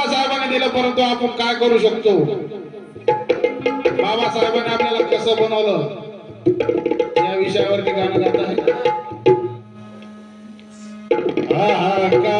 बाबासाहेबांनी दिलं परंतु आपण काय करू शकतो? बाबासाहेबांनी आपल्याला कसं बनवलं? या विषयावरती गाणं गात आहे. आकाश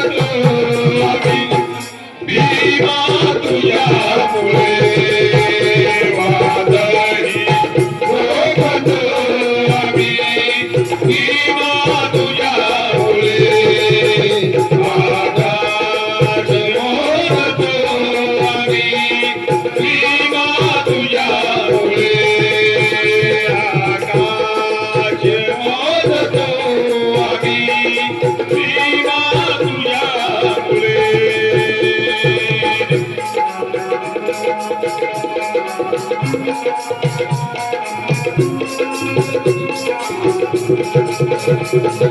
sempre.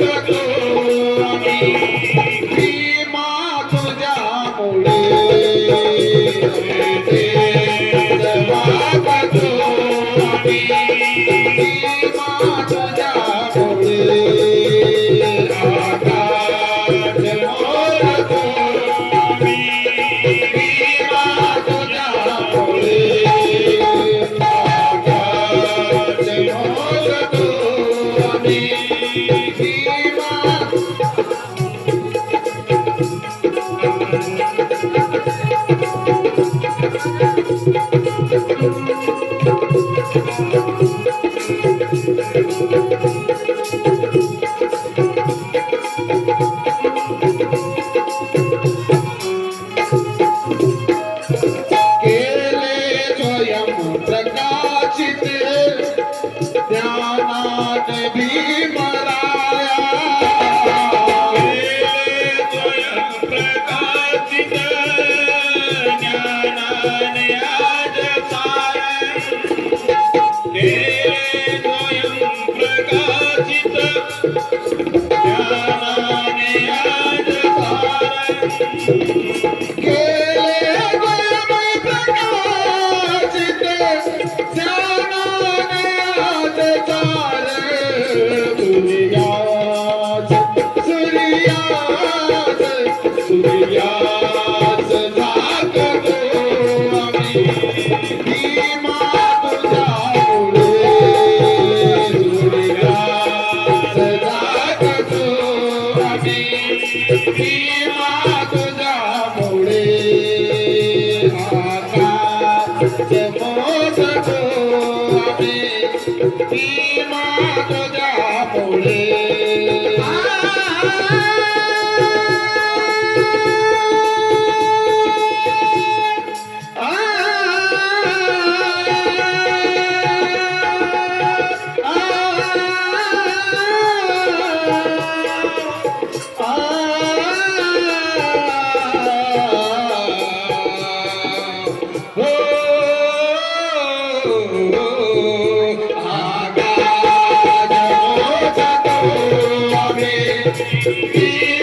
yeah, you. Música